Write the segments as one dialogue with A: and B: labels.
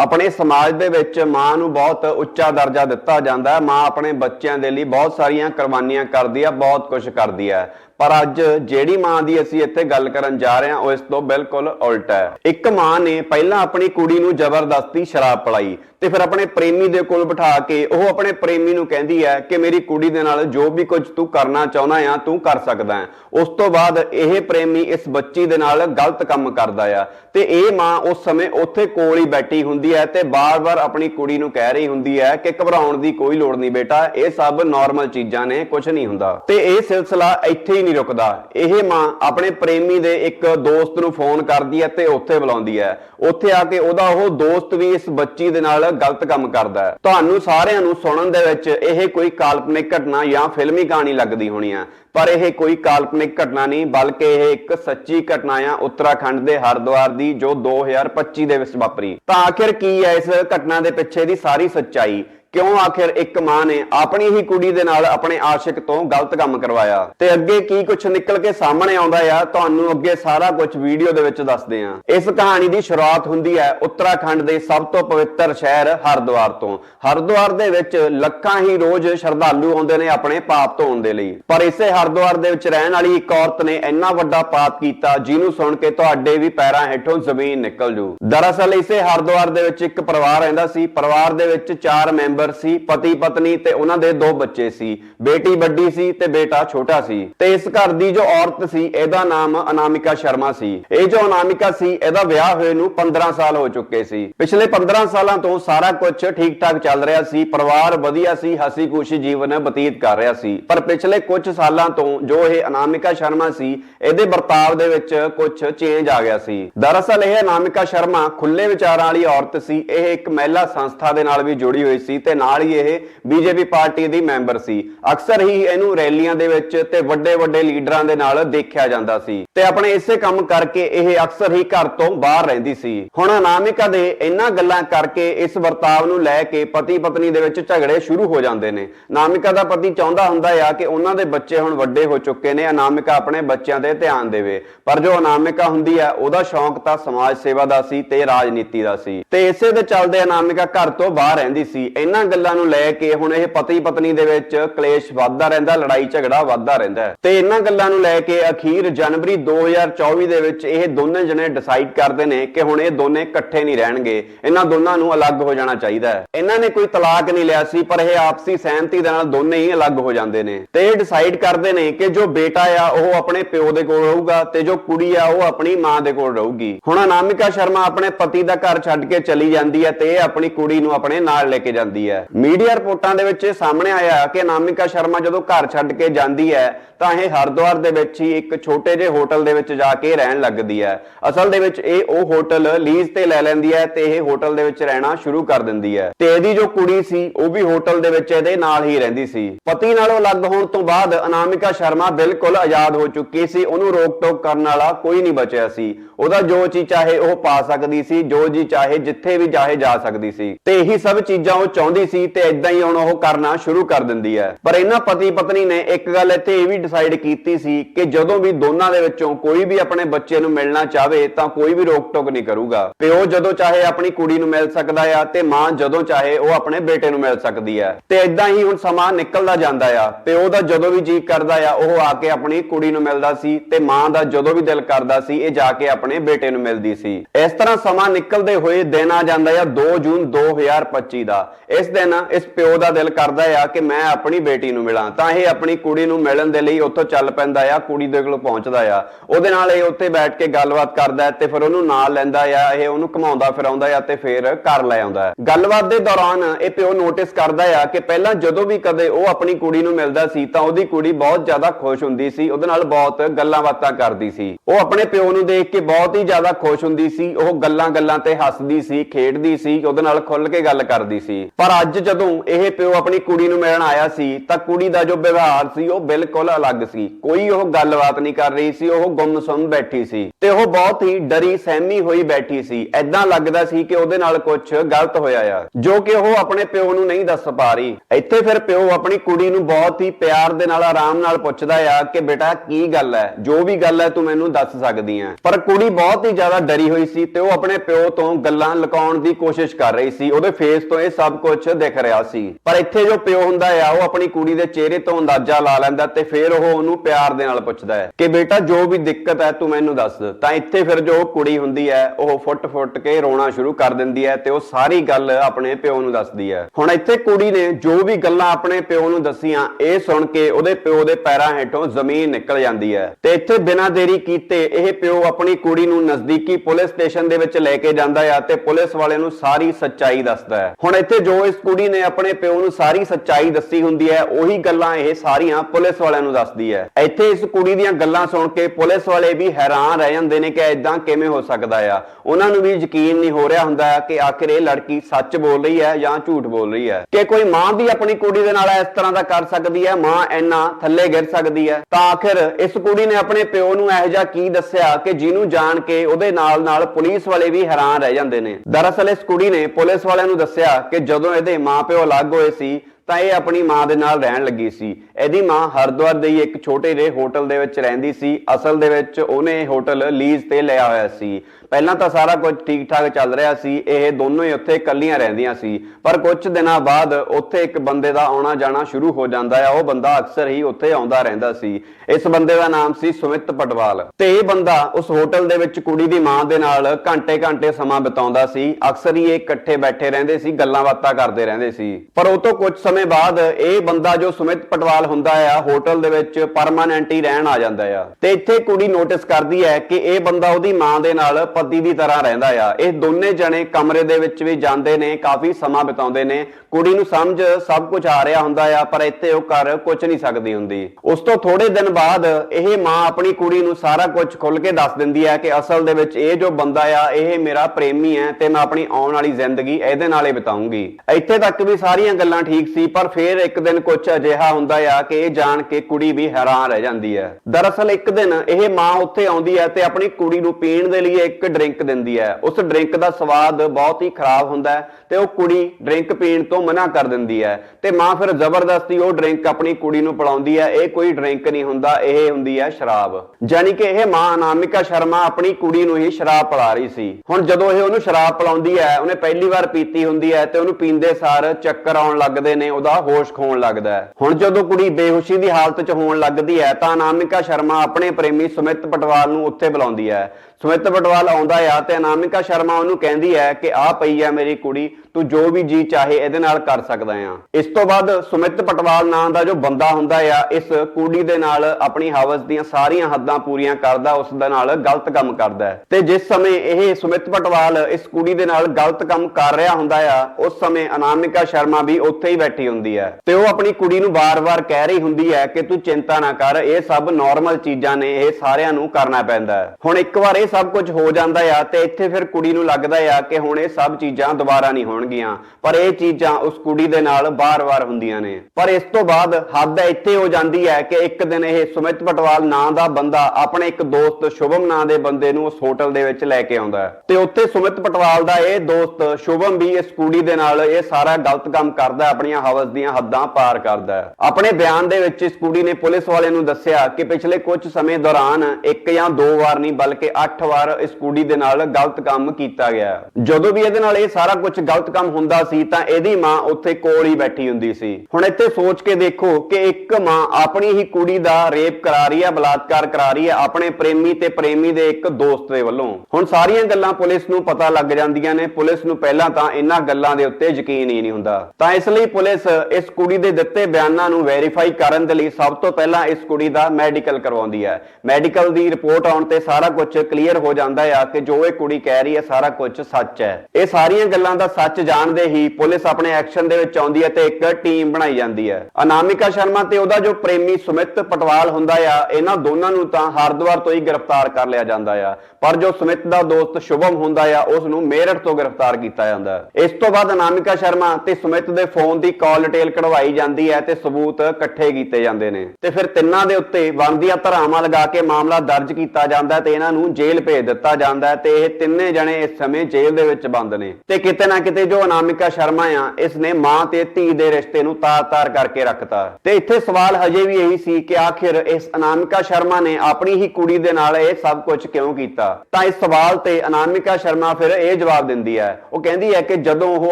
A: ਆਪਣੇ ਸਮਾਜ ਦੇ ਵਿੱਚ ਮਾਂ ਨੂੰ ਬਹੁਤ ਉੱਚਾ ਦਰਜਾ ਦਿੱਤਾ ਜਾਂਦਾ ਹੈ। ਮਾਂ ਆਪਣੇ ਬੱਚਿਆਂ ਦੇ ਲਈ ਬਹੁਤ ਸਾਰੀਆਂ ਕੁਰਬਾਨੀਆਂ ਕਰਦੀ ਹੈ, ਬਹੁਤ ਕੁਝ ਕਰਦੀ ਹੈ। ਪਰ ਅੱਜ ਜਿਹੜੀ ਮਾਂ ਦੀ ਅਸੀਂ ਇੱਥੇ ਗੱਲ ਕਰਨ ਜਾ ਰਹੇ ਹਾਂ, ਉਹ ਇਸ ਤੋਂ ਬਿਲਕੁਲ ਉਲਟ ਹੈ। ਇੱਕ ਮਾਂ ਨੇ ਪਹਿਲਾਂ ਆਪਣੀ ਕੁੜੀ ਨੂੰ ਜ਼ਬਰਦਸਤੀ ਸ਼ਰਾਬ ਪਿਲਾਈ। ਤੇ ਫਿਰ ਆਪਣੇ ਪ੍ਰੇਮੀ ਦੇ ਕੋਲ ਬਿਠਾ ਕੇ ਉਹ ਆਪਣੇ ਪ੍ਰੇਮੀ ਨੂੰ ਕਹਿੰਦੀ ਹੈ ਕਿ ਮੇਰੀ ਕੁੜੀ ਦੇ ਨਾਲ ਜੋ ਵੀ ਕੁਝ ਤੂੰ ਕਰਨਾ ਚਾਹੁੰਦਾ ਆ, ਤੂੰ ਕਰ ਸਕਦਾ ਹੈ। ਉਸ ਤੋਂ ਬਾਅਦ ਇਹ ਪ੍ਰੇਮੀ ਇਸ ਬੱਚੀ ਦੇ ਨਾਲ ਗਲਤ ਕੰਮ ਕਰਦਾ ਆ। ਤੇ ਇਹ ਮਾਂ ਉਸ ਸਮੇਂ ਉੱਥੇ ਕੋਲ ਹੀ ਬੈਠੀ ਹੁੰਦੀ ਹੈ ਤੇ ਬਾਰ-ਬਾਰ ਆਪਣੀ ਕੁੜੀ ਨੂੰ ਕਹਿ ਰਹੀ ਹੁੰਦੀ ਹੈ ਕਿ ਘਬਰਾਉਣ ਦੀ ਕੋਈ ਲੋੜ ਨਹੀਂ ਬੇਟਾ, ਇਹ ਸਭ ਨਾਰਮਲ ਚੀਜ਼ਾਂ ਨੇ ਕੁਝ ਨਹੀਂ ਹੁੰਦਾ। ਤੇ ਇਹ ਸਿਲਸਿਲਾ ਇੱਥੇ ਹੀ ਨਹੀਂ ਰੁਕਦਾ। ਇਹ ਮਾਂ ਆਪਣੇ ਪ੍ਰੇਮੀ ਦੇ ਇੱਕ ਦੋਸਤ ਨੂੰ ਫੋਨ ਕਰਦੀ ਹੈ ਤੇ ਉੱਥੇ ਬੁਲਾਉਂਦੀ ਹੈ। ਉੱਥੇ ਆ ਕੇ ਉਹਦਾ ਉਹ ਦੋਸਤ ਵੀ ਇਸ ਬੱਚੀ ਦੇ ਨਾਲ ਗਲਤ ਕੰਮ ਕਰਦਾ ਹੈ। ਤੁਹਾਨੂੰ ਸਾਰਿਆਂ ਨੂੰ ਸੁਣਨ ਦੇ ਵਿੱਚ ਇਹ ਕੋਈ ਕਾਲਪਨਿਕ ਘਟਨਾ ਜਾਂ ਫਿਲਮੀ ਕਹਾਣੀ ਲੱਗਦੀ ਹੋਣੀ ਆ। ਪਰ ਇਹ ਕੋਈ ਕਾਲਪਨਿਕ ਘਟਨਾ ਨਹੀਂ, ਬਲਕਿ ਇਹ ਇੱਕ ਸੱਚੀ ਘਟਨਾ ਆ ਉੱਤਰਾਖੰਡ ਦੇ ਹਰਿਦੁਆਰ ਦੀ ਜੋ 2025 ਦੇ ਵਿੱਚ ਵਾਪਰੀ। ਤਾਂ ਆਖਿਰ ਕੀ ਹੈ ਇਸ ਘਟਨਾ ਦੇ ਪਿੱਛੇ ਦੀ ਸਾਰੀ ਸੱਚਾਈ? ਕਿਉਂ ਆਖਿਰ ਇੱਕ ਮਾਂ ਨੇ ਆਪਣੀ ਹੀ ਕੁੜੀ ਦੇ ਨਾਲ ਆਪਣੇ ਆਸ਼ਿਕ ਤੋਂ ਗਲਤ ਕੰਮ ਕਰਵਾਇਆ? ਤੇ ਅੱਗੇ ਕੀ ਕੁਝ ਨਿਕਲ ਕੇ ਸਾਹਮਣੇ ਆਉਂਦਾ ਆ, ਤੁਹਾਨੂੰ ਅੱਗੇ ਸਾਰਾ ਕੁਝ ਵੀਡੀਓ ਦੇ ਵਿੱਚ ਦੱਸਦੇ ਆ। ਇਸ ਕਹਾਣੀ ਦੀ ਸ਼ੁਰੂਆਤ ਹੁੰਦੀ ਹੈ ਉੱਤਰਾਖੰਡ ਦੇ ਸਭ ਤੋਂ ਪਵਿੱਤਰ ਸ਼ਹਿਰ ਹਰਿਦੁਆਰ ਤੋਂ। ਹਰਿਦੁਆਰ ਦੇ ਵਿੱਚ ਲੱਖਾਂ ਹੀ ਰੋਜ਼ ਸ਼ਰਧਾਲੂ ਆਉਂਦੇ ਨੇ ਆਪਣੇ ਪਾਪ ਧੋਣ ਦੇ ਲਈ। ਪਰ ਇਸੇ ਹਰਿਦੁਆਰ ਦੇ ਵਿੱਚ ਰਹਿਣ ਵਾਲੀ ਇੱਕ ਔਰਤ ਨੇ ਇੰਨਾ ਵੱਡਾ ਪਾਪ ਕੀਤਾ, ਜਿਹਨੂੰ ਸੁਣ ਕੇ ਤੁਹਾਡੇ ਵੀ ਪੈਰਾਂ ਹੇਠੋਂ ਜ਼ਮੀਨ ਨਿਕਲ ਜੂ। ਦਰਅਸਲ ਇਸੇ ਹਰਿਦੁਆਰ ਦੇ ਵਿੱਚ ਇੱਕ ਪਰਿਵਾਰ ਰਹਿੰਦਾ ਸੀ। ਪਰਿਵਾਰ ਦੇ ਵਿੱਚ ਚਾਰ ਮੈਂਬਰ ਸੀ, ਪਤੀ ਪਤਨੀ ਤੇ ਉਹਨਾਂ ਦੇ ਦੋ ਬੱਚੇ ਸੀ। ਬੇਟੀ ਵੱਡੀ ਸੀ ਤੇ ਬੇਟਾ ਛੋਟਾ ਸੀ। ਤੇ ਇਸ ਘਰ ਦੀ ਜੋ ਔਰਤ ਸੀ, ਇਹਦਾ ਨਾਮ ਅਨਾਮਿਕਾ ਸ਼ਰਮਾ ਸੀ। ਇਹ ਜੋ ਅਨਾਮਿਕਾ ਸੀ, ਇਹਦਾ ਵਿਆਹ ਹੋਏ ਨੂੰ 15 ਸਾਲ ਹੋ ਚੁੱਕੇ ਸੀ। ਪਿਛਲੇ 15 ਸਾਲਾਂ ਤੋਂ ਸਾਰਾ ਕੁਝ ਠੀਕ ਠਾਕ ਚੱਲ ਰਿਹਾ ਸੀ, ਪਰਿਵਾਰ ਵਧੀਆ ਸੀ ਹਸੀ ਖੁਸ਼ੀ ਜੀਵਨ ਬਤੀਤ ਕਰ ਰਿਹਾ ਸੀ। ਪਰ ਪਿਛਲੇ ਕੁਝ ਸਾਲਾਂ ਤੋਂ ਜੋ ਇਹ ਅਨਾਮਿਕਾ ਸ਼ਰਮਾ ਸੀ, ਇਹਦੇ ਵਰਤਾਵ ਦੇ ਵਿੱਚ ਕੁਝ ਚੇਂਜ ਆ ਗਿਆ ਸੀ। ਦਰਅਸਲ ਇਹ ਅਨਾਮਿਕਾ ਸ਼ਰਮਾ ਖੁੱਲੇ ਵਿਚਾਰਾਂ ਵਾਲੀ ਔਰਤ ਸੀ। ਇਹ ਇੱਕ ਮਹਿਲਾ ਸੰਸਥਾ ਦੇ ਨਾਲ ਵੀ ਜੁੜੀ ਹੋਈ ਸੀ ਤੇ ਨਾਲ ਹੀ ਇਹ ਬੀਜੇਪੀ ਪਾਰਟੀ ਦੀ ਮੈਂਬਰ ਸੀ। ਅਕਸਰ ਹੀ ਇਹਨੂੰ ਰੈਲੀਆਂ ਦੇ ਵਿੱਚ ਤੇ ਵੱਡੇ ਵੱਡੇ ਲੀਡਰਾਂ ਦੇ ਨਾਲ ਦੇਖਿਆ ਜਾਂਦਾ ਸੀ। ਤੇ ਆਪਣੇ ਇਸੇ ਕੰਮ ਕਰਕੇ ਇਹ ਅਕਸਰ ਹੀ ਘਰ ਤੋਂ ਬਾਹਰ ਰਹਿੰਦੀ ਸੀ। ਹੁਣ ਅਨਾਮਿਕਾ ਦੇ ਇਹਨਾਂ ਗੱਲਾਂ ਕਰਕੇ ਇਸ ਵਰਤਾਵ ਨੂੰ ਲੈ ਕੇ ਪਤੀ ਪਤਨੀ ਦੇ ਵਿੱਚ ਝਗੜੇ ਸ਼ੁਰੂ ਹੋ ਜਾਂਦੇ ਨੇ। ਨਾਮਿਕਾ ਦਾ ਪਤੀ ਚਾਹੁੰਦਾ ਹੁੰਦਾ ਆ ਕਿ ਉਹਨਾਂ ਦੇ ਬੱਚੇ ਹੁਣ ਵੱਡੇ ਹੋ ਚੁੱਕੇ ਨੇ, ਅਨਾਮਿਕਾ ਆਪਣੇ ਬੱਚਿਆਂ ਤੇ ਧਿਆਨ ਦੇਵੇ। ਪਰ ਜੋ ਅਨਾਮਿਕਾ ਹੁੰਦੀ ਆ, ਉਹਦਾ ਸ਼ੌਂਕ ਤਾਂ ਸਮਾਜ ਸੇਵਾ ਦਾ ਸੀ ਤੇ ਰਾਜਨੀਤੀ ਦਾ ਸੀ। ਤੇ ਇਸੇ ਦੇ ਚੱਲਦੇ ਅਨਾਮਿਕਾ ਘਰ ਤੋਂ ਬਾਹਰ ਰਹਿੰਦੀ ਸੀ। ਇਹਨਾਂ ਗੱਲਾਂ ਨੂੰ ਲੈ ਕੇ ਹੁਣ ਇਹ ਪਤੀ ਪਤਨੀ ਦੇ ਵਿੱਚ ਕਲੇਸ਼ ਵੱਧਦਾ ਰਹਿੰਦਾ, ਲੜਾਈ ਝਗੜਾ ਵੱਧਦਾ ਰਹਿੰਦਾ ਹੈ। ਤੇ ਇਹਨਾਂ ਗੱਲਾਂ ਨੂੰ ਲੈ ਕੇ ਅਖੀਰ ਜਨਵਰੀ 2024 ਦੇ ਵਿੱਚ ਇਹ ਦੋਨੇ ਜਣੇ ਡਿਸਾਈਡ ਕਰਦੇ ਨੇ ਕਿ ਹੁਣ ਇਹ ਦੋਨੇ ਇਕੱਠੇ ਨਹੀਂ ਰਹਿਣਗੇ। ਇਹਨਾਂ ਦੋਨਾਂ ਨੂੰ ਅਲੱਗ ਹੋ ਜਾਣਾ ਚਾਹੀਦਾ ਹੈ। ਇਹਨਾਂ ਨੇ ਕੋਈ ਤਲਾਕ ਨਹੀਂ ਲਿਆ ਸੀ, ਪਰ ਇਹ ਆਪਸੀ ਸਹਿਮਤੀ ਦੇ ਨਾਲ ਦੋਨੇ ਹੀ ਅਲੱਗ ਹੋ ਜਾਂਦੇ ਨੇ। ਤੇ ਇਹ ਡਿਸਾਈਡ ਕਰਦੇ ਨੇ ਕਿ ਜੋ ਬੇਟਾ ਆ, ਉਹ ਆਪਣੇ ਪਿਓ ਦੇ ਕੋਲ ਰਹੂਗਾ ਤੇ ਜੋ ਕੁੜੀ ਆ, ਉਹ ਆਪਣੀ ਮਾਂ ਦੇ ਕੋਲ ਰਹੂਗੀ। ਹੁਣ ਅਨਾਮਿਕਾ ਸ਼ਰਮਾ ਆਪਣੇ ਪਤੀ ਦਾ ਘਰ ਛੱਡ ਕੇ ਚਲੀ ਜਾਂਦੀ ਹੈ ਤੇ ਇਹ ਆਪਣੀ ਕੁੜੀ ਨੂੰ ਆਪਣੇ ਨਾਲ ਲੈ ਕੇ ਜਾਂਦੀ ਹੈ। ਮੀਡੀਆ ਰਿਪੋਰਟਾਂ ਦੇ ਵਿੱਚ ਇਹ ਸਾਹਮਣੇ ਆਇਆ ਕਿ ਅਨਾਮਿਕਾ ਸ਼ਰਮਾ ਜਦੋਂ ਘਰ ਛੱਡ ਕੇ ਜਾਂਦੀ ਹੈ, ਤਾਂ ਇਹ ਹਰਿਦੁਆਰ ਦੇ ਵਿੱਚ ਹੀ ਇੱਕ ਛੋਟੇ ਜਿਹੇ ਹੋਟਲ ਦੇ ਵਿੱਚ ਜਾ ਕੇ ਰਹਿਣ ਲੱਗਦੀ ਹੈ। ਅਸਲ ਦੇ ਵਿੱਚ ਇਹ ਉਹ ਹੋਟਲ ਲੀਜ਼ ਤੇ ਲੈ ਲੈਂਦੀ ਹੈ ਤੇ ਇਹ ਹੋਟਲ ਦੇ ਵਿੱਚ ਰਹਿਣਾ ਸ਼ੁਰੂ ਕਰ ਦਿੰਦੀ ਹੈ। ਤੇ ਇਹਦੀ ਜੋ ਕੁੜੀ ਸੀ, ਉਹ ਵੀ ਹੋਟਲ ਦੇ ਵਿੱਚ ਇਹਦੇ ਨਾਲ ਹੀ ਰਹਿੰਦੀ ਸੀ। ਪਤੀ ਨਾਲੋਂ ਅਲੱਗ ਹੋਣ ਤੋਂ ਬਾਅਦ ਅਨਾਮਿਕਾ ਸ਼ਰਮਾ ਬਿਲਕੁਲ ਆਜ਼ਾਦ ਹੋ ਚੁੱਕੀ ਸੀ। ਉਹਨੂੰ ਰੋਕ ਟੋਕ ਕਰਨ ਵਾਲਾ ਕੋਈ ਨਹੀਂ ਬਚਿਆ ਸੀ। ਉਹਦਾ ਜੋ ਚੀ ਚਾਹੇ ਉਹ ਪਾ ਸਕਦੀ ਸੀ, ਜੋ ਜੀ ਚਾਹੇ ਜਿੱਥੇ ਵੀ ਚਾਹੇ ਜਾ ਸਕਦੀ ਸੀ। ਤੇ ਇਹੀ ਸਭ ਚੀਜ਼ਾਂ ਉਹ ਚਾਹੁੰਦੀ ਸੀ ਤੇ ਇਦਾਂ ਹੀ ਹੁਣ ਉਹ ਕਰਨਾ ਸ਼ੁਰੂ ਕਰ ਦਿੰਦੀ ਹੈ। ਪਰ ਇਹਨਾਂ ਪਤੀ ਪਤਨੀ ਨੇ ਇੱਕ ਗੱਲ ਇੱਥੇ ਇਹ ਵੀ ਡਿਸਾਈਡ ਕੀਤੀ ਸੀ ਕਿ ਜਦੋਂ ਵੀ ਦੋਨਾਂ ਦੇ ਵਿੱਚੋਂ ਕੋਈ ਵੀ ਆਪਣੇ ਬੱਚੇ ਨੂੰ ਮਿਲਣਾ ਚਾਹਵੇ ਤਾਂ ਕੋਈ ਵੀ ਰੋਕ ਟੋਕ ਨਹੀਂ ਕਰੂਗਾ। ਪਿਓ ਜਦੋਂ ਚਾਹੇ ਆਪਣੀ ਕੁੜੀ ਨੂੰ ਮਿਲ ਸਕਦਾ ਆ ਤੇ ਮਾਂ ਜਦੋਂ ਚਾਹੇ ਉਹ ਆਪਣੇ ਬੇਟੇ ਨੂੰ ਮਿਲ ਸਕਦੀ ਹੈ। ਤੇ ਇਦਾਂ ਹੀ ਹੁਣ ਸਮਾਂ ਨਿਕਲਦਾ ਜਾਂਦਾ ਆ। ਪਿਓ ਦਾ ਜਦੋਂ ਵੀ ਜੀ ਕਰਦਾ ਆ, ਉਹ ਆ ਕੇ ਆਪਣੀ ਕੁੜੀ ਨੂੰ ਮਿਲਦਾ ਸੀ ਤੇ ਮਾਂ ਦਾ ਜਦੋਂ ਵੀ ਦਿਲ ਕਰਦਾ ਸੀ, ਇਹ ਜਾ ਕੇ ਆਪਣੇ ਬੇਟੇ ਨੂੰ ਮਿਲਦੀ ਸੀ। ਇਸ ਤਰ੍ਹਾਂ ਸਮਾਂ ਨਿਕਲਦੇ ਹੋਏ ਦਿਨ ਆ ਜਾਂਦਾ ਆ 2 ਜੂਨ 2025 ਦਾ। ਇਸ ਦਿਨ ਇਸ ਪਿਓ ਦਾ ਦਿਲ ਕਰਦਾ ਆ ਕਿ ਮੈਂ ਆਪਣੀ ਬੇਟੀ ਨੂੰ ਮਿਲਾਂ। ਤਾਂ ਇਹ ਆਪਣੀ ਕੁੜੀ ਨੂੰ ਮਿਲਣ ਦੇ ਲਈ ਉੱਥੋਂ ਚੱਲ ਪੈਂਦਾ ਆ, ਕੁੜੀ ਦੇ ਕੋਲ ਪਹੁੰਚਦਾ ਆ। ਉਹਦੇ ਨਾਲ ਇਹ ਉੱਥੇ ਬੈਠ ਕੇ ਗੱਲਬਾਤ ਕਰਦਾ ਤੇ ਫਿਰ ਉਹਨੂੰ ਨਾਲ ਲੈਂਦਾ ਆ, ਇਹ ਉਹਨੂੰ ਘਮਾਉਂਦਾ ਫਿਰਾਉਂਦਾ ਆ ਤੇ ਫਿਰ ਘਰ ਲੈ ਆਉਂਦਾ। ਗੱਲਬਾਤ ਦੇ ਦੌਰਾਨ ਇਹ ਪਿਓ ਨੋਟਿਸ ਕਰਦਾ ਆ ਕਿ ਪਹਿਲਾਂ ਜਦੋਂ ਵੀ ਕਦੇ ਉਹ ਆਪਣੀ ਕੁੜੀ ਨੂੰ ਮਿਲਦਾ ਸੀ ਤਾਂ ਉਹਦੀ ਕੁੜੀ ਬਹੁਤ ਜ਼ਿਆਦਾ ਖੁਸ਼ ਹੁੰਦੀ ਸੀ, ਉਹਦੇ ਨਾਲ ਬਹੁਤ ਗੱਲਾਂ ਬਾਤਾਂ ਕਰਦੀ ਸੀ। ਉਹ ਆਪਣੇ ਪਿਓ ਨੂੰ ਦੇਖ ਕੇ ਬਹੁਤ ਹੀ ਜ਼ਿਆਦਾ ਖੁਸ਼ ਹੁੰਦੀ ਸੀ, ਉਹ ਗੱਲਾਂ ਗੱਲਾਂ ਤੇ ਹੱਸਦੀ ਸੀ, ਖੇਡਦੀ ਸੀ, ਉਹਦੇ ਨਾਲ ਖੁੱਲ ਕੇ ਗੱਲ ਕਰਦੀ ਸੀ। ਪਰ ਅੱਜ ਜਦੋਂ ਇਹ ਪਿਓ ਆਪਣੀ ਕੁੜੀ ਨੂੰ ਮਿਲਣ ਆਇਆ ਸੀ, ਤਾਂ ਕੁੜੀ ਦਾ ਜੋ ਵਿਵਹਾਰ ਸੀ, ਉਹ ਬਿਲਕੁਲ ਅਲੱਗ ਸੀ। ਕੋਈ ਉਹ ਗੱਲਬਾਤ ਨਹੀਂ ਕਰ ਰਹੀ ਸੀ, ਉਹ ਗੁੰਮਸੁੰਮ ਬੈਠੀ ਸੀ। ਤੇ ਉਹ ਬਹੁਤ ਹੀ ਡਰੀ, ਸਹਿਮੀ ਹੋਈ ਬੈਠੀ ਸੀ। ਐਦਾਂ ਲੱਗਦਾ ਸੀ ਕਿ ਉਹਦੇ ਨਾਲ ਕੁਝ ਗਲਤ ਹੋਇਆ ਆ, ਜੋ ਕਿ ਉਹ ਆਪਣੇ ਪਿਓ ਨੂੰ ਨਹੀਂ ਦੱਸ ਪਾ ਰਹੀ। ਇੱਥੇ ਫਿਰ ਪਿਓ ਆਪਣੀ ਕੁੜੀ ਨੂੰ ਬਹੁਤ ਹੀ ਪਿਆਰ ਦੇ ਨਾਲ, ਆਰਾਮ ਨਾਲ ਪੁੱਛਦਾ ਆ ਕਿ, ਬੇਟਾ, ਕੀ ਗੱਲ ਹੈ? ਜੋ ਵੀ ਗੱਲ ਹੈ, ਤੂੰ ਮੈਨੂੰ ਦੱਸ ਸਕਦੀ ਹੈ ਪਰ ਕੁੜੀ ਬਹੁਤ ਹੀ ਜ਼ਿਆਦਾ ਡਰੀ ਹੋਈ ਸੀ ਤੇ ਉਹ ਆਪਣੇ ਪਿਓ ਤੋਂ ਗੱਲਾਂ ਲੁਕਾਉਣ ਦੀ ਕੋਸ਼ਿਸ਼ ਕਰ ਰਹੀ ਸੀ। ਉਹਦੇ ਫੇਸ ਤੋਂ ਇਹ ਸਭ ਕੁਝ ਦਿਖ ਰਿਹਾ ਸੀ। ਪਰ ਇੱਥੇ ਜੋ ਪਿਓ ਹੁੰਦਾ ਆ, ਉਹ ਆਪਣੀ ਕੁੜੀ ਦੇ ਚਿਹਰੇ ਤੋਂ ਅੰਦਾਜ਼ਾ ਲਾ ਲੈਂਦਾ ਤੇ ਫਿਰ ਉਹ ਉਹਨੂੰ ਪਿਆਰ ਦੇ ਨਾਲ ਪੁੱਛਦਾ ਹੈ ਕਿ, ਬੇਟਾ, ਜੋ ਵੀ ਦਿੱਕਤ ਹੈ, ਤੂੰ ਮੈਨੂੰ ਦੱਸ। ਤਾਂ ਇੱਥੇ ਫਿਰ ਜੋ ਕੁੜੀ ਹੁੰਦੀ ਹੈ, ਉਹ ਫੁੱਟ-ਫੁੱਟ ਕੇ ਰੋਣਾ ਸ਼ੁਰੂ ਕਰ ਦਿੰਦੀ ਹੈ ਤੇ ਉਹ ਸਾਰੀ ਗੱਲ ਆਪਣੇ ਪਿਓ ਨੂੰ ਦੱਸਦੀ ਹੈ। ਹੁਣ ਇੱਥੇ ਕੁੜੀ ਨੇ ਜੋ ਵੀ ਗੱਲਾਂ ਆਪਣੇ ਪਿਓ ਨੂੰ ਦੱਸੀਆਂ, ਇਹ ਸੁਣ ਕੇ ਉਹਦੇ ਪਿਓ ਦੇ ਪੈਰਾਂ ਹੇਠੋਂ ਜ਼ਮੀਨ ਨਿਕਲ ਜਾਂਦੀ ਹੈ ਤੇ ਇੱਥੇ ਬਿਨਾਂ ਦੇਰੀ ਕੀਤੇ ਇਹ ਪਿਓ ਆਪਣੀ ਕੁੜੀ ਨੂੰ ਨਜ਼ਦੀਕੀ ਪੁਲਿਸ ਸਟੇਸ਼ਨ ਦੇ ਵਿੱਚ ਲੈ ਕੇ ਜਾਂਦਾ ਹੈ ਤੇ ਪੁਲਿਸ ਵਾਲੇ ਨੂੰ ਸਾਰੀ ਸੱਚਾਈ ਦੱਸਦਾ ਹੈ। ਹੁਣ ਇੱਥੇ ਜੋ ਇਸ ਕੁੜੀ ਨੇ ਆਪਣੇ ਪਿਓ ਨੂੰ ਸਾਰੀ ਸੱਚਾਈ ਦੱਸੀ ਹੁੰਦੀ ਹੈ, ਉਹੀ ਗੱਲਾਂ ਇਹ ਸਾਰੀਆਂ ਪੁਲਿਸ ਵਾਲਿਆਂ ਨੂੰ ਦੱਸਦੀ ਹੈ। ਇੱਥੇ ਇਸ ਕੁੜੀ ਦੀਆਂ ਗੱਲਾਂ ਸੁਣ ਕੇ ਪੁਲਿਸ ਵਾਲੇ ਵੀ ਹੈਰਾਨ ਰਹਿ ਜਾਂਦੇ ਨੇ ਕਿ ਇਦਾਂ ਕਿਵੇਂ ਹੋ ਸਕਦਾ ਆ। ਉਹਨਾਂ ਨੂੰ ਵੀ ਯਕੀਨ ਨਹੀਂ ਹੋ ਰਿਹਾ ਹੁੰਦਾ ਕਿ ਆਖਿਰ ਇਹ ਲੜਕੀ ਸੱਚ ਬੋਲ ਰਹੀ ਹੈ ਜਾਂ ਝੂਠ ਬੋਲ ਰਹੀ ਹੈ। ਕਿ ਕੋਈ ਮਾਂ ਵੀ ਆਪਣੀ ਕੁੜੀ ਦੇ ਨਾਲ ਇਸ ਤਰ੍ਹਾਂ ਦਾ ਕਰ ਸਕਦੀ ਹੈ, ਮਾਂ ਇੰਨਾ ਥੱਲੇ ਗਿਰ ਸਕਦੀ ਹੈ। ਤਾਂ ਆਖਿਰ ਇਸ ਕੁੜੀ ਨੇ ਆਪਣੇ ਪਿਓ ਨੂੰ ਇਹੋ ਜਿਹਾ ਕੀ ਦੱਸਿਆ ਕਿ ਜਿਹਨੂੰ ਜਾਣ ਕੇ ਉਹਦੇ ਨਾਲ ਨਾਲ ਪੁਲਿਸ ਵਾਲੇ ਵੀ ਹੈਰਾਨ ਰਹਿ ਜਾਂਦੇ ਨੇ। ਦਰਅਸਲ ਇਸ ਕੁੜੀ ਨੇ ਪੁਲਿਸ ਵਾਲਿਆਂ ਨੂੰ ਦੱਸਿਆ ਕਿ ਜਦੋਂ ਇਹਦੇ ਮਾਪਿਓ ਅਲੱਗ ਹੋਏ ਸੀ ਤਾਂ ਇਹ ਆਪਣੀ ਮਾਂ ਦੇ ਨਾਲ ਰਹਿਣ ਲੱਗੀ ਸੀ। ਇਹਦੀ ਮਾਂ ਹਰਿਦੁਆਰ ਦੇ ਇੱਕ ਛੋਟੇ ਜਿਹੇ ਹੋਟਲ ਦੇ ਵਿੱਚ ਰਹਿੰਦੀ ਸੀ। ਅਸਲ ਦੇ ਵਿੱਚ ਉਹਨੇ ਹੋਟਲ ਲੀਜ਼ ਤੇ ਲਿਆ ਹੋਇਆ ਸੀ। ਪਹਿਲਾਂ ਤਾਂ ਸਾਰਾ ਕੁਝ ਠੀਕ ਠਾਕ ਚੱਲ ਰਿਹਾ ਸੀ। ਇਹ ਦੋਨੋਂ ਹੀ ਉੱਥੇ ਇਕੱਲੀਆਂ ਰਹਿੰਦੀਆਂ ਸੀ। ਪਰ ਕੁਝ ਦਿਨਾਂ ਬਾਅਦ ਉੱਥੇ ਇੱਕ ਬੰਦੇ ਦਾ ਆਉਣਾ ਜਾਣਾ ਸ਼ੁਰੂ ਹੋ ਜਾਂਦਾ ਹੈ ਉਹ ਬੰਦਾ ਅਕਸਰ ਹੀ ਉੱਥੇ ਆਉਂਦਾ ਰਹਿੰਦਾ ਸੀ। ਇਸ ਬੰਦੇ ਦਾ ਨਾਮ ਸੀ ਸੁਮਿਤ ਪਟਵਾਲ। ਤੇ ਇਹ ਬੰਦਾ ਉਸ ਹੋਟਲ ਦੇ ਵਿੱਚ ਕੁੜੀ ਦੀ ਮਾਂ ਦੇ ਨਾਲ ਘੰਟੇ ਘੰਟੇ ਸਮਾਂ ਬਿਤਾਉਂਦਾ ਸੀ। ਅਕਸਰ ਹੀ ਇਹ ਇਕੱਠੇ ਬੈਠੇ ਰਹਿੰਦੇ ਸੀ ਗੱਲਾਂ ਬਾਤਾਂ ਕਰਦੇ ਰਹਿੰਦੇ ਸੀ। ਪਰ ਉਹ ਤੋਂ ਕੁਝ ਸਮੇਂ ਬਾਅਦ ਇਹ ਬੰਦਾ ਜੋ ਸੁਮਿਤ ਪਟਵਾਲ ਹੁੰਦਾ ਆ, ਹੋਟਲ ਦੇ ਵਿੱਚ ਪਰਮਾਨੈਂਟ ਹੀ ਰਹਿਣ ਆ ਜਾਂਦਾ ਆ। ਤੇ ਇੱਥੇ ਕੁੜੀ ਨੋਟਿਸ ਕਰਦੀ ਹੈ ਕਿ ਇਹ ਬੰਦਾ ਉਹਦੀ ਮਾਂ ਦੇ ਨਾਲ ਪਤੀ ਦੀ ਤਰ੍ਹਾਂ ਰਹਿੰਦਾ ਆ। ਇਹ ਦੋਨੇ ਜਣੇ ਕਮਰੇ ਦੇ ਵਿੱਚ ਵੀ ਜਾਂਦੇ ਨੇ, ਕਾਫੀ ਸਮਾਂ ਬਿਤਾਉਂਦੇ ਨੇ। ਕੁੜੀ ਨੂੰ ਸਮਝ ਸਭ ਕੁਝ ਆ ਰਿਹਾ ਹੁੰਦਾ ਆ, ਪਰ ਇੱਥੇ ਉਹ ਕਰ ਕੁਝ ਨਹੀਂ ਸਕਦੀ ਹੁੰਦੀ। ਉਸ ਤੋਂ ਥੋੜੇ ਦਿਨ ਬਾਅਦ ਇਹ ਮਾਂ ਆਪਣੀ ਕੁੜੀ ਨੂੰ ਸਾਰਾ ਕੁਝ ਖੁੱਲ ਕੇ ਦੱਸ ਦਿੰਦੀ ਹੈ ਕਿ ਅਸਲ ਦੇ ਵਿੱਚ ਇਹ ਜੋ ਬੰਦਾ ਆ, ਇਹ ਮੇਰਾ ਪ੍ਰੇਮੀ ਹੈ ਤੇ ਮੈਂ ਆਪਣੀ ਆਉਣ ਵਾਲੀ ਜ਼ਿੰਦਗੀ ਇਹਦੇ ਨਾਲ ਹੀ ਬਿਤਾਉਂਗੀ। ਇੱਥੇ ਤੱਕ ਵੀ ਸਾਰੀਆਂ ਗੱਲਾਂ ਠੀਕ ਸੀ ਪਰ ਫਿਰ ਇੱਕ ਦਿਨ ਕੁਝ ਅਜਿਹਾ ਹੁੰਦਾ ਆ ਕਿ ਇਹ ਜਾਣ ਕੇ ਕੁੜੀ ਵੀ ਹੈਰਾਨ ਰਹਿ ਜਾਂਦੀ ਹੈ। ਦਰਅਸਲ ਇੱਕ ਦਿਨ ਇਹ ਮਾਂ ਉੱਥੇ ਆਉਂਦੀ ਹੈ ਤੇ ਆਪਣੀ ਕੁੜੀ ਨੂੰ ਪੀਣ ਦੇ ਲਈ ਇੱਕ ਡਰਿੰਕ ਦਿੰਦੀ ਹੈ। ਉਸ ਡਰਿੰਕ ਦਾ ਸਵਾਦ ਬਹੁਤ ਹੀ ਖਰਾਬ ਹੁੰਦਾ ਹੈ ਤੇ ਉਹ ਕੁੜੀ ਡਰਿੰਕ ਪੀਣ ਤੋਂ ਮਨਾ ਕਰ ਦਿੰਦੀ ਹੈ। ਤੇ ਮਾਂ ਫਿਰ ਜ਼ਬਰਦਸਤੀ ਉਹ ਡਰਿੰਕ ਆਪਣੀ ਕੁੜੀ ਨੂੰ ਪਿਲਾਉਂਦੀ ਹੈ। ਇਹ ਕੋਈ ਡਰਿੰਕ ਨਹੀਂ ਹੁੰਦਾ, ਇਹ ਹੁੰਦੀ ਹੈ ਸ਼ਰਾਬ। ਜਾਨੀ ਕਿ ਇਹ ਮਾਂ ਅਨਾਮਿਕਾ ਸ਼ਰਮਾ ਆਪਣੀ ਕੁੜੀ ਨੂੰ ਹੀ ਸ਼ਰਾਬ ਪਿਲਾ ਰਹੀ ਸੀ। ਹੁਣ ਜਦੋਂ ਇਹ ਉਹਨੂੰ ਸ਼ਰਾਬ ਪਿਲਾਉਂਦੀ ਹੈ, ਉਹਨੇ ਪਹਿਲੀ ਵਾਰ ਪੀਤੀ ਹੁੰਦੀ ਹੈ ਤੇ ਉਹਨੂੰ ਪੀਂਦੇ ਸਾਰ ਚੱਕਰ ਆਉਣ ਲੱਗਦੇ ਨੇ ਉਹਦਾ ਹੋਸ਼ ਖੋਣ ਲੱਗਦਾ ਹੈ। ਹੁਣ ਜਦੋਂ ਕੁੜੀ ਬੇਹੋਸ਼ੀ ਦੀ ਹਾਲਤ 'ਚ ਹੋਣ ਲੱਗਦੀ ਹੈ, ਤਾਂ ਅਨਾਮਿਕਾ ਸ਼ਰਮਾ ਆਪਣੇ ਪ੍ਰੇਮੀ ਸੁਮਿਤ ਪਟਵਾਲ ਨੂੰ ਉੱਥੇ ਬੁਲਾਉਂਦੀ ਹੈ। ਸੁਮਿਤ ਪਟਵਾਲ ਆਉਂਦਾ ਆ ਤੇ ਅਨਾਮਿਕਾ ਸ਼ਰਮਾ ਉਹਨੂੰ ਕਹਿੰਦੀ ਹੈ ਕਿ ਆ ਪਈ ਹੈ ਮੇਰੀ ਕੁੜੀ, ਤੂੰ ਜੋ ਵੀ ਜੀ ਚਾਹੇ ਇਹਦੇ ਨਾਲ ਕਰ ਸਕਦਾ ਆ। ਇਸ ਤੋਂ ਬਾਅਦ ਸੁਮਿਤ ਪਟਵਾਲ ਨਾਂ ਦਾ ਜੋ ਬੰਦਾ ਹੁੰਦਾ ਆ, ਇਸ ਕੁੜੀ ਦੇ ਨਾਲ ਆਪਣੀ ਹਵਸ ਦੀਆਂ ਸਾਰੀਆਂ ਹੱਦਾਂ ਪੂਰੀਆਂ ਕਰਦਾ, ਉਸ ਦੇ ਨਾਲ ਗਲਤ ਕੰਮ ਕਰਦਾ ਤੇ ਜਿਸ ਸਮੇਂ ਇਹ ਸੁਮਿਤ ਪਟਵਾਲ ਇਸ ਕੁੜੀ ਦੇ ਨਾਲ ਗਲਤ ਕੰਮ ਕਰ ਰਿਹਾ ਹੁੰਦਾ ਆ, ਉਸ ਸਮੇਂ ਅਨਾਮਿਕਾ ਸ਼ਰਮਾ ਵੀ ਉੱਥੇ ਹੀ ਬੈਠੀ ਹੁੰਦੀ ਹੈ। ਤੇ ਉਹ ਆਪਣੀ ਕੁੜੀ ਨੂੰ ਵਾਰ-ਵਾਰ ਕਹਿ ਰਹੀ ਹੁੰਦੀ ਹੈ ਕਿ ਤੂੰ ਚਿੰਤਾ ਨਾ ਕਰ, ਇਹ ਸਭ ਨਾਰਮਲ ਚੀਜ਼ਾਂ ਨੇ, ਇਹ ਸਾਰਿਆਂ ਨੂੰ ਕਰਨਾ ਪੈਂਦਾ ਹੈ। ਹੁਣ ਇੱਕ ਵਾਰ ਇਹ ਸਭ ਕੁਝ ਹੋ ਜਾਂਦਾ ਆ ਤੇ ਇੱਥੇ ਫਿਰ ਕੁੜੀ ਨੂੰ ਲੱਗਦਾ ਆ ਕਿ ਹੁਣ ਇਹ ਸਭ ਚੀਜ਼ਾਂ ਦੁਬਾਰਾ ਨਹੀਂ ਹੋਣਗੀਆਂ। ਪਰ ਇਹ ਚੀਜ਼ਾਂ ਉਸ ਕੁੜੀ ਦੇ ਨਾਲ ਬਾਰ-ਬਾਰ ਹੁੰਦੀਆਂ ਨੇ। ਪਰ ਇਸ ਤੋਂ ਬਾਅਦ ਹੱਦ ਇੱਥੇ ਹੋ ਜਾਂਦੀ ਹੈ ਕਿ ਇੱਕ ਦਿਨ ਇਹ ਸੁਮਿਤ ਪਟਵਾਲ ਨਾਂ ਦਾ ਬੰਦਾ ਆਪਣੇ ਇੱਕ ਦੋਸਤ ਸ਼ੁਭਮ ਨਾਂ ਦੇ ਬੰਦੇ ਨੂੰ ਉਸ ਹੋਟਲ ਦੇ ਵਿੱਚ ਲੈ ਕੇ ਆਉਂਦਾ ਹੈ। ਤੇ ਉੱਥੇ ਸੁਮਿਤ ਪਟਵਾਲ ਦਾ ਇਹ ਦੋਸਤ ਸ਼ੁਭਮ ਵੀ ਇਸ ਕੁੜੀ ਦੇ ਨਾਲ ਇਹ ਸਾਰਾ ਗਲਤ ਕੰਮ ਕਰਦਾ ਆਪਣੀਆਂ ਹਵਸ ਦੀਆਂ ਹੱਦਾਂ ਪਾਰ ਕਰਦਾ ਹੈ। ਆਪਣੇ ਬਿਆਨ ਦੇ ਵਿੱਚ ਇਸ ਕੁੜੀ ਨੇ ਪੁਲਿਸ ਵਾਲੇ ਨੂੰ ਦੱਸਿਆ ਕਿ ਪਿਛਲੇ ਕੁਝ ਸਮੇਂ ਦੌਰਾਨ ਇੱਕ ਜਾਂ ਦੋ ਵਾਰ ਨਹੀਂ, ਬਲਕਿ 8 ਵਾਰ ਇਸ ਕੁੜੀ ਦੇ ਨਾਲ ਗਲਤ ਕੰਮ ਕੀਤਾ ਗਿਆ ਜਦੋਂ ਵੀ ਇਹਦੇ ਨਾਲ ਇਹ ਸਾਰਾ ਕੁਝ ਗਲਤ ਕੰਮ ਹੁੰਦਾ ਸੀ, ਤਾਂ ਇਹਦੀ ਮਾਂ ਉੱਥੇ ਕੋਲ ਹੀ ਬੈਠੀ ਹੁੰਦੀ ਸੀ। ਹੁਣ ਇੱਥੇ ਸੋਚ ਕੇ ਦੇਖੋ ਕਿ ਇੱਕ ਮਾਂ ਆਪਣੀ ਹੀ ਕੁੜੀ ਦਾ ਰੇਪ ਕਰਾ ਰਹੀ ਹੈ, ਬਲਾਤਕਾਰ ਕਰਾ ਰਹੀ ਹੈ, ਆਪਣੇ ਪ੍ਰੇਮੀ ਤੇ ਪ੍ਰੇਮੀ ਦੇ ਇੱਕ ਦੋਸਤ ਦੇ ਵੱਲੋਂ। ਹੁਣ ਸਾਰੀਆਂ ਗੱਲਾਂ ਪੁਲਿਸ ਨੂੰ ਪਤਾ ਲੱਗ ਜਾਂਦੀਆਂ ਨੇ। ਪੁਲਿਸ ਨੂੰ ਪਹਿਲਾਂ ਤਾਂ ਇਹਨਾਂ ਗੱਲਾਂ ਦੇ ਉੱਤੇ ਯਕੀਨ ਹੀ ਨਹੀਂ ਹੁੰਦਾ। ਤਾਂ ਇਸ ਲਈ ਪੁਲਿਸ ਇਸ ਕੁੜੀ ਦੇ ਦਿੱਤੇ ਬਿਆਨਾਂ ਨੂੰ ਵੈਰੀਫਾਈ ਕਰਨ ਦੇ ਲਈ ਸਭ ਤੋਂ ਪਹਿਲਾਂ ਇਸ ਕੁੜੀ ਦਾ ਮੈਡੀਕਲ ਕਰਵਾਉਂਦੀ ਹੈ। ਮੈਡੀਕਲ ਦੀ ਰਿਪੋਰਟ ਆਉਣ ਤੇ ਸਾਰਾ ਕੁਝ ਕਲੀਅਰ ਹੋ ਜਾਂਦਾ ਹੈ ਕਿ ਜੋ ਇਹ ਕੁੜੀ ਕਹਿ ਰਹੀ ਹੈ, ਸਾਰਾ ਕੁਝ ਸੱਚ ਹੈ। ਇਹ ਸਾਰੀਆਂ ਗੱਲਾਂ ਦਾ ਸੱਚ ਜਾਣਦੇ ਹੀ ਪੁਲਿਸ ਆਪਣੇ ਐਕਸ਼ਨ ਦੇ ਵਿੱਚ ਆਉਂਦੀ ਹੈ ਤੇ ਇੱਕ ਟੀਮ ਬਣਾਈ ਜਾਂਦੀ ਹੈ। ਅਨਾਮਿਕਾ ਸ਼ਰਮਾ ਤੇ ਉਹਦਾ ਜੋ ਪ੍ਰੇਮੀ ਸੁਮਿਤ ਪਟਵਾਲ ਹੁੰਦਾ ਆ, ਇਹਨਾਂ ਦੋਨਾਂ ਨੂੰ ਤਾਂ ਹਰਿਦੁਆਰ ਤੋਂ ਹੀ ਗ੍ਰਿਫਤਾਰ ਕਰ ਲਿਆ ਜਾਂਦਾ ਆ। ਪਰ ਜੋ ਸੁਮਿਤ ਦਾ ਦੋਸਤ ਸ਼ੁਭਮ ਹੁੰਦਾ ਆ, ਉਸ ਨੂੰ ਮੇਰਠ ਤੋਂ ਗ੍ਰਿਫਤਾਰ ਕੀਤਾ ਜਾਂਦਾ। ਇਸ ਤੋਂ ਬਾਅਦ ਅਨਾਮਿਕਾ ਸ਼ਰਮਾ ਤੇ ਸੁਮਿਤ ਦੇ ਫੋਨ ਦੀ ਕਾਲ ਡਿਟੇਲ ਕਢਵਾਈ ਜਾਂਦੀ ਹੈ ਤੇ ਸਬੂਤ ਇਕੱਠੇ ਕੀਤੇ ਜਾਂਦੇ ਨੇ। ਤੇ ਫਿਰ ਤਿੰਨਾਂ ਦੇ ਉੱਤੇ ਬਣਦੀਆਂ ਧਰਾਵਾਂ ਲਗਾ ਕੇ ਮਾਮਲਾ ਦਰਜ ਕੀਤਾ ਜਾਂਦਾ ਤੇ ਇਹਨਾਂ ਨੂੰ ਜੇਲ੍ਹ ਭੇਜ ਦਿੱਤਾ ਜਾਂਦਾ ਤੇ ਇਹ ਤਿੰਨੇ ਜਣੇ ਇਸ ਸਮੇਂ ਜੇਲ੍ਹ ਦੇ ਵਿੱਚ ਬੰਦ ਨੇ। ਤੇ ਕਿਤੇ ਨਾ ਕਿਤੇ ਜੋ ਅਨਾਮਿਕਾ ਸ਼ਰਮਾ ਆ, ਇਸ ਨੇ ਮਾਂ ਤੇ ਧੀ ਦੇ ਰਿਸ਼ਤੇ ਨੂੰ ਤਾਰ-ਤਾਰ ਕਰਕੇ ਰੱਖਤਾ ਤੇ ਇੱਥੇ ਸਵਾਲ ਹਜੇ ਵੀ ਇਹੀ ਸੀ ਕਿ ਆਖਿਰ ਇਸ ਅਨਾਮਿਕਾ ਸ਼ਰਮਾ ਨੇ ਆਪਣੀ ਹੀ ਕੁੜੀ ਦੇ ਨਾਲ ਇਹ ਸਭ ਕੁਝ ਕਿਉਂ ਕੀਤਾ? ਤਾਂ ਇਸ ਸਵਾਲ ਤੇ ਅਨਾਮਿਕਾ ਸ਼ਰਮਾ ਫਿਰ ਇਹ ਜਵਾਬ ਦਿੰਦੀ ਹੈ। ਉਹ ਕਹਿੰਦੀ ਹੈ ਕਿ ਜਦੋਂ ਉਹ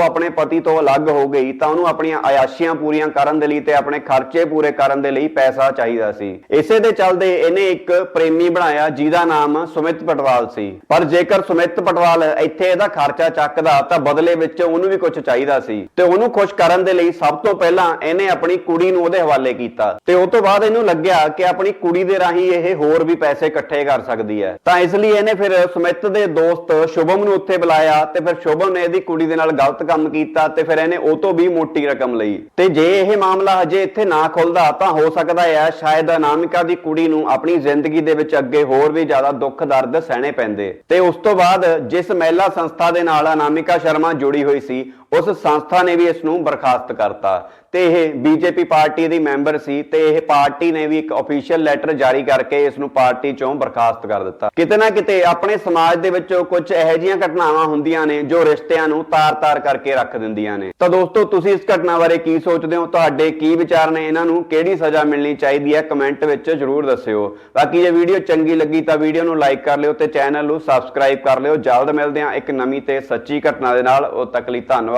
A: ਆਪਣੇ ਪਤੀ ਤੋਂ ਅਲੱਗ ਹੋ ਗਈ ਤਾਂ ਉਹਨੂੰ ਆਪਣੀਆਂ ਆਯਾਸ਼ੀਆਂ ਪੂਰੀਆਂ ਕਰਨ ਦੇ ਲਈ ਤੇ ਆਪਣੇ ਖਰਚੇ ਪੂਰੇ ਕਰਨ ਦੇ ਲਈ ਪੈਸਾ ਚਾਹੀਦਾ ਸੀ। ਇਸੇ ਦੇ ਚੱਲਦੇ ਇਹਨੇ ਇੱਕ ਪ੍ਰੇਮੀ ਬਣਾਇਆ ਜਿਹਦਾ ਨਾਮ ਸੁਮਿਤ ਪਟਵਾਲ ਸੀ। ਪਰ ਜੇਕਰ ਸੁਮਿਤ ਪਟਵਾਲ ਇੱਥੇ ਇਹਦਾ ਖਰਚਾ ਚੱਕਦਾ ਤਾਂ ਬਦਲੇ ਵਿੱਚ ਉਹਨੂੰ ਵੀ ਕੁਝ ਚਾਹੀਦਾ ਸੀ। ਤੇ ਉਹਨੂੰ ਖੁਸ਼ ਕਰਨ ਦੇ ਲਈ ਸਭ ਤੋਂ ਪਹਿਲਾਂ ਇਹਨੇ ਆਪਣੀ ਕੁੜੀ ਨੂੰ ਉਹਦੇ ਹਵਾਲੇ ਕੀਤਾ। ਤੇ ਉਸ ਤੋਂ ਬਾਅਦ ਇਹਨੂੰ ਲੱਗਿਆ ਕਿ ਆਪਣੀ ਕੁੜੀ ਦੇ ਰਾਹੀਂ ਇਹ ਹੋਰ ਵੀ ਪੈਸੇ ਇਕੱਠੇ ਕਰ ਸਕਦੀ ਹੈ। ਤਾਂ ਇਸ ਲਈ ਇਹਨੇ ਫਿਰ ਸੁਮਿਤ ਦੇ ਦੋਸਤ ਸ਼ੁਭਮ ਨੂੰ ਉੱਥੇ ਬੁਲਾਇਆ ਤੇ ਫਿਰ ਸ਼ੁਭਮ ਨੇ ਇਹਦੀ ਕੁੜੀ ਦੇ ਨਾਲ ਗਲਤ ਕੰਮ ਕੀਤਾ ਤੇ ਫਿਰ ਇਹਨੇ ਉਹ ਤੋਂ ਵੀ ਮੋਟੀ ਰਕਮ ਲਈ। ਤੇ ਜੇ ਇਹ ਮਾਮਲਾ ਹਜੇ ਇੱਥੇ ਨਾ ਖੁੱਲਦਾ, ਤਾਂ ਹੋ ਸਕਦਾ ਹੈ ਸ਼ਾਇਦ ਅਨਾਮਿਕਾ ਦੀ ਕੁੜੀ ਨੂੰ ਆਪਣੀ ਜ਼ਿੰਦਗੀ ਦੇ ਵਿੱਚ ਅੱਗੇ ਹੋਰ ਵੀ ਜ਼ਿਆਦਾ ਦੁੱਖ ਦਰਦ ਸਹਿਣੇ ਪੈਂਦੇ। ਤੇ ਉਸ ਤੋਂ ਬਾਅਦ ਜਿਸ ਮਹਿਲਾ ਸੰਸਥਾ ਦੇ ਨਾਲ ਅਨਾਮਿਕਾ ਸ਼ਰਮਾ ਜੁੜੀ ਹੋਈ ਸੀ ਉਸ ਸੰਸਥਾ ਨੇ ਵੀ ਇਸ ਨੂੰ ਬਰਖਾਸਤ ਕਰਤਾ। ਤੇ ਇਹ ਬੀਜੇਪੀ ਪਾਰਟੀ ਦੀ ਮੈਂਬਰ ਸੀ ਤੇ ਇਹ ਪਾਰਟੀ ਨੇ ਵੀ ਇੱਕ ਅਫੀਸ਼ੀਅਲ ਲੈਟਰ ਜਾਰੀ ਕਰਕੇ ਇਸ ਨੂੰ ਪਾਰਟੀ ਚੋਂ ਬਰਖਾਸਤ ਕਰ ਦਿੱਤਾ। ਕਿਤੇ ਨਾ ਕਿਤੇ ਆਪਣੇ ਸਮਾਜ ਦੇ ਵਿੱਚ ਕੁਝ ਇਹੋ ਜਿਹੀਆਂ ਘਟਨਾਵਾਂ ਹੁੰਦੀਆਂ ਨੇ ਜੋ ਰਿਸ਼ਤਿਆਂ ਨੂੰ ਤਾਰ-ਤਾਰ ਕਰਕੇ ਰੱਖ ਦਿੰਦੀਆਂ ਨੇ। ਤਾਂ ਦੋਸਤੋ, ਤੁਸੀਂ ਇਸ ਘਟਨਾ ਬਾਰੇ ਕੀ ਸੋਚਦੇ ਹੋ? ਤੁਹਾਡੇ ਕੀ ਵਿਚਾਰ ਨੇ? ਇਹਨਾਂ ਨੂੰ ਕਿਹੜੀ ਸਜ਼ਾ ਮਿਲਣੀ ਚਾਹੀਦੀ ਹੈ? ਕਮੈਂਟ ਵਿੱਚ ਜਰੂਰ ਦੱਸਿਓ। ਬਾਕੀ ਜੇ ਵੀਡੀਓ ਚੰਗੀ ਲੱਗੀ ਤਾਂ ਵੀਡੀਓ ਨੂੰ ਲਾਈਕ ਕਰ ਲਿਓ ਤੇ ਚੈਨਲ ਨੂੰ ਸਬਸਕ੍ਰਾਈਬ ਕਰ ਲਿਓ। ਜਲਦ ਮਿਲਦੇ ਹਾਂ ਇੱਕ ਨਵੀਂ ਤੇ ਸੱਚੀ ਘਟਨਾ ਦੇ ਨਾਲ। ਉਦੋਂ ਤੱਕ ਲਈ ਧੰਨਵਾਦ।